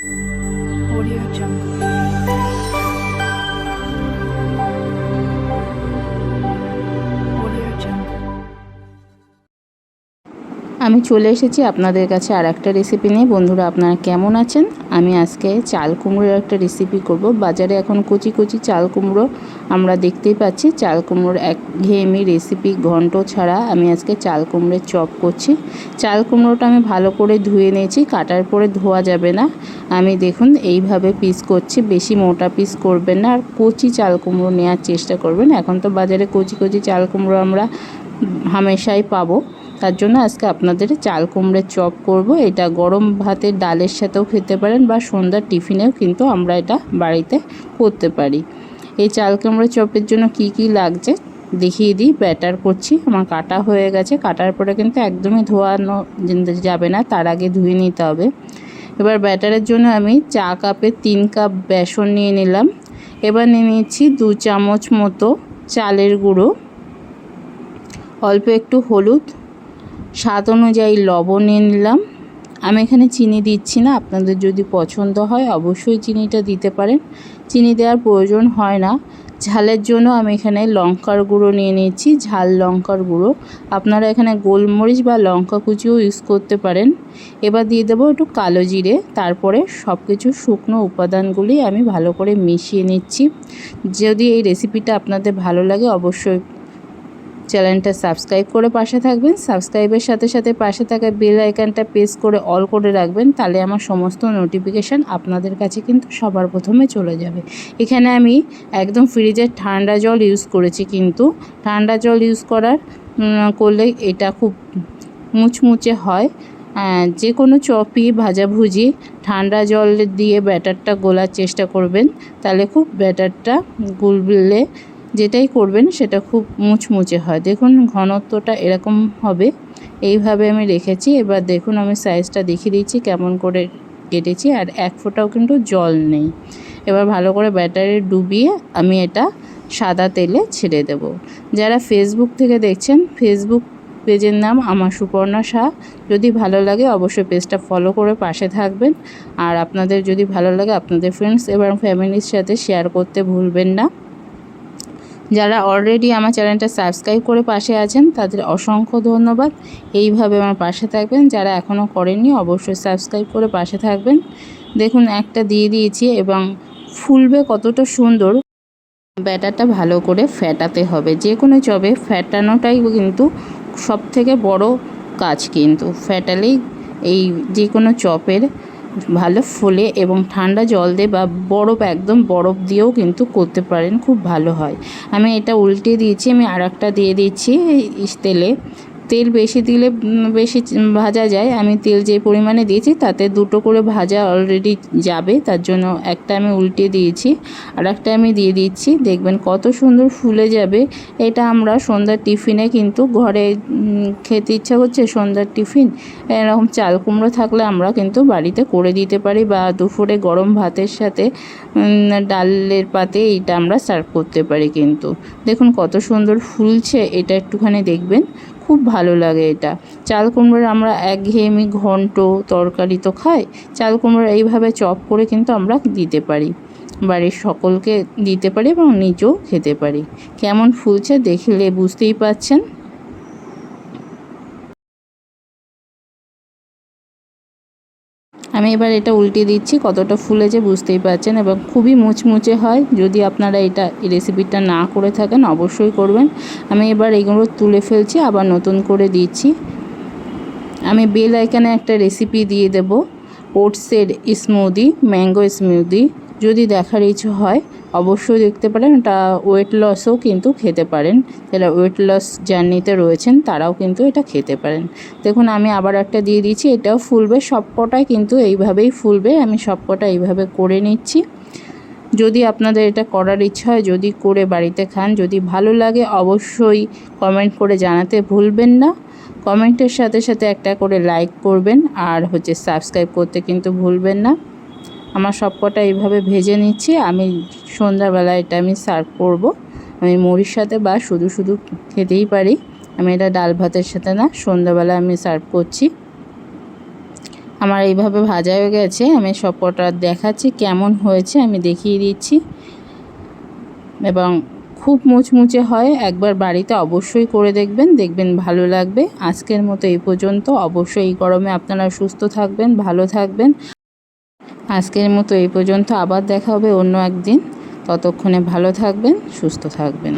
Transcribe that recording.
Audio Jungle. আমি চলে এসেছি আপনাদের কাছে আর একটা রেসিপি নিয়ে। বন্ধুরা, আপনারা কেমন আছেন? আমি আজকে চাল কুমড়োর একটা রেসিপি করব। বাজারে এখন কচি কচি চাল কুমড়ো আমরা দেখতেই পাচ্ছি। চাল কুমড়োর এক ঘেয়েমি রেসিপি ঘন্ট ছাড়া আমি আজকে চাল কুমড়োর চপ করছি। চাল কুমড়োটা আমি ভালো করে ধুয়ে নিয়েছি, কাটার পরে ধোয়া যাবে না। আমি দেখুন এইভাবে পিস করছি, বেশি মোটা পিস করবেন না। আর কচি চাল কুমড়ো নেওয়ার চেষ্টা করবেন। এখন তো বাজারে কচি কচি চাল কুমড়ো আমরা হামেশাই পাবো। তার জন্য আজকে আপনাদের চাল কুমড়োর চপ করব। এটা গরম ভাতের ডালের সাথেও খেতে পারেন বা সন্ধ্যার টিফিনেও কিন্তু আমরা এটা বাড়িতে করতে পারি। এই চাল কুমড়োর চপের জন্য কি কি লাগছে দেখিয়ে দিই। ব্যাটার করছি, আমার কাটা হয়ে গেছে। কাটার পরে কিন্তু একদমই ধোয়ানো যাবে না, তার আগে ধুয়ে নিতে হবে। এবার ব্যাটারের জন্য আমি চা কাপে তিন কাপ বেসন নিয়ে নিলাম। এবার নিয়ে নিচ্ছি দু চামচ মতো চালের গুঁড়ো। অল্প একটু হলুদ স্বাদ অনুযায়ী লবণ নিলাম। আমি এখানে চিনি দিচ্ছি না, আপনাদের যদি পছন্দ হয় অবশ্যই চিনিটা দিতে পারেন। চিনি দেওয়ার প্রয়োজন হয় না। ঝালের জন্য আমি এখানে লঙ্কার গুঁড়ো নিয়ে নিচ্ছি ঝাল লঙ্কার গুঁড়ো। আপনারা এখানে গোলমরিচ বা লঙ্কা কুচিও ইউজ করতে পারেন। এবার দিয়ে দেবো একটু কালো জিরে, তারপরে সব কিছু শুকনো উপাদানগুলি আমি ভালো করে মিশিয়ে নিচ্ছি। যদি এই রেসিপিটা আপনাদের ভালো লাগে অবশ্যই চ্যানেলটা সাবস্ক্রাইব করে পাশে থাকবেন। সাবস্ক্রাইবের সাথে সাথে পাশে থাকা বেল আইকনটা প্রেস করে অল করে রাখবেন, তাহলে আমার সমস্ত নোটিফিকেশান আপনাদের কাছে কিন্তু সবার প্রথমে চলে যাবে। এখানে আমি একদম ফ্রিজের ঠান্ডা জল ইউজ করেছি কিন্তু। ঠান্ডা জল ইউজ করার করলে এটা খুব মুচমুচে হয়। যে কোনো চপই ভাজাভুজি ঠান্ডা জল দিয়ে ব্যাটারটা গোলার চেষ্টা করবেন, তাহলে খুব ব্যাটারটা গুললে যেটাই করবেন সেটা খুব মুচমুচে হয়। দেখুন, ঘনত্বটা এরকম হবে। এইভাবে আমি রেখেছি। এবার দেখুন, আমি সাইজটা দেখিয়ে দিচ্ছি, কেমন করে কেটেছি। আর এক ফোঁটাও কিন্তু জল নেই। এবার ভালো করে ব্যাটারে ডুবিয়ে আমি এটা সাদা তেলে ছেড়ে দেব। যারা ফেসবুক থেকে দেখছেন ফেসবুক পেজের নাম আমার সুপর্ণা শাহ যদি ভালো লাগে, অবশ্যই পেজটা ফলো করে পাশে থাকবেন। আর আপনাদের যদি ভালো লাগে, আপনাদের ফ্রেন্ডস এবং ফ্যামিলির সাথে শেয়ার করতে ভুলবেন না। যারা অলরেডি আমার চ্যানেলটা সাবস্ক্রাইব করে পাশে আছেন, তাদের অসংখ্য ধন্যবাদ। এইভাবে আমার পাশে থাকবেন। যারা এখনও করেননি, অবশ্যই সাবস্ক্রাইব করে পাশে থাকবেন। দেখুন, একটা দিয়ে দিয়েছি এবং ফুলবে কতটা সুন্দর। ব্যাটারটা ভালো করে ফ্যাটাতে হবে। যে কোনো চবে ফ্যাটানোটাই কিন্তু সব থেকে বড় কাজ কিন্তু। ফ্যাটালেই এই যে কোনো চপের ভালো ফোলে এবং ঠান্ডা জল দিয়ে বা বরফ, একদম বরফ দিয়েও কিন্তু করতে পারেন, খুব ভালো হয়। আমি এটা উল্টে দিয়েছি, আমি আর দিয়ে দিচ্ছি তেলে। তেল বেশি দিলে বেশি ভাজা যায়। আমি তেল যে পরিমাণে দিয়েছি, তাতে দুটো করে ভাজা অলরেডি যাবে। তার জন্য একটা আমি উল্টে দিয়েছি, আর একটা আমি দিয়ে দিচ্ছি। দেখবেন কত সুন্দর ফুলে যাবে। এটা আমরা সন্ধ্যার টিফিনে কিন্তু ঘরে খেতে ইচ্ছা করছে সন্ধ্যার টিফিন। এরকম চাল কুমড়ো থাকলে আমরা কিন্তু বাড়িতে করে দিতে পারি বা দুপুরে গরম ভাতের সাথে ডালের পাতে এইটা আমরা সার্ভ করতে পারি কিন্তু। দেখুন কত সুন্দর ফুলছে, এটা একটুখানি দেখবেন। খুব ভালো লাগে এটা। চাল কুমড়োর আমরা একঘেয়েমি ঘন্ট, তরকারি তো খাই, চাল কুমড়োর এইভাবে চপ করে কিন্তু আমরা দিতে পারি। বাড়ির সকলকে দিতে পারি এবং নিজেও খেতে পারি। কেমন ফুলছে দেখলে বুঝতেই পাচ্ছেন আমি এবার এটা উল্টে দিচ্ছি, কতটা ফুলেছে বুঝতেই পারছেন এবং খুবই মুচমুচে হয়। যদি আপনারা এটা রেসিপিটা না করে থাকেন, অবশ্যই করবেন। আমি এবার এগুলো তুলে ফেলছি, আবার নতুন করে দিচ্ছি। আমি বেল আইকানে একটা রেসিপি দিয়ে দেব, ওটসের স্মুদি, ম্যাঙ্গো স্মুদি। যদি দেখার ইচ্ছে হয় অবশ্যই দেখতে পারেন, এটা ওয়েট লসও কিন্তু খেতে পারেন। যারা ওয়েট লস জার্নিতে রয়েছেন, তারাও কিন্তু এটা খেতে পারেন। দেখুন, আমি আবার একটা দিয়ে দিচ্ছি এটাও ফুলবে, সবকটাই কিন্তু এইভাবেই ফুলবে, আমি সবকটা এইভাবে করে নিচ্ছি। যদি আপনাদের এটা করার ইচ্ছা হয়, যদি করে বাড়িতে খান, যদি ভালো লাগে, অবশ্যই কমেন্ট করে জানাতে ভুলবেন না। কমেন্টের সাথে সাথে একটা করে লাইক করবেন, আর হচ্ছে সাবস্ক্রাইব করতে কিন্তু ভুলবেন না। আমার সবকটা এইভাবে ভেজে নিচ্ছি। আমি সন্ধ্যাবেলা এটা আমি সার্ভ করব। আমি মুড়ির সাথে বা শুধু শুধু খেতেই পারি। আমি এটা ডাল ভাতের সাথে না সন্ধ্যাবেলা আমি সার্ভ করছি। আমার এইভাবে ভাজা হয়ে গেছে। আমি সব কটা দেখাচ্ছি, কেমন হয়েছে আমি দেখিয়ে দিচ্ছি। এবং খুব মুচমুচে হয়, একবার বাড়িতে অবশ্যই করে দেখবেন দেখবেন ভালো লাগবে। আজকের মতো এই পর্যন্ত। অবশ্যই এই গরমে আপনারা সুস্থ থাকবেন, ভালো থাকবেন। আজকের মতো এই পর্যন্ত। আবার দেখা হবে অন্য একদিন। ততক্ষণে ভালো থাকবেন সুস্থ থাকবেন।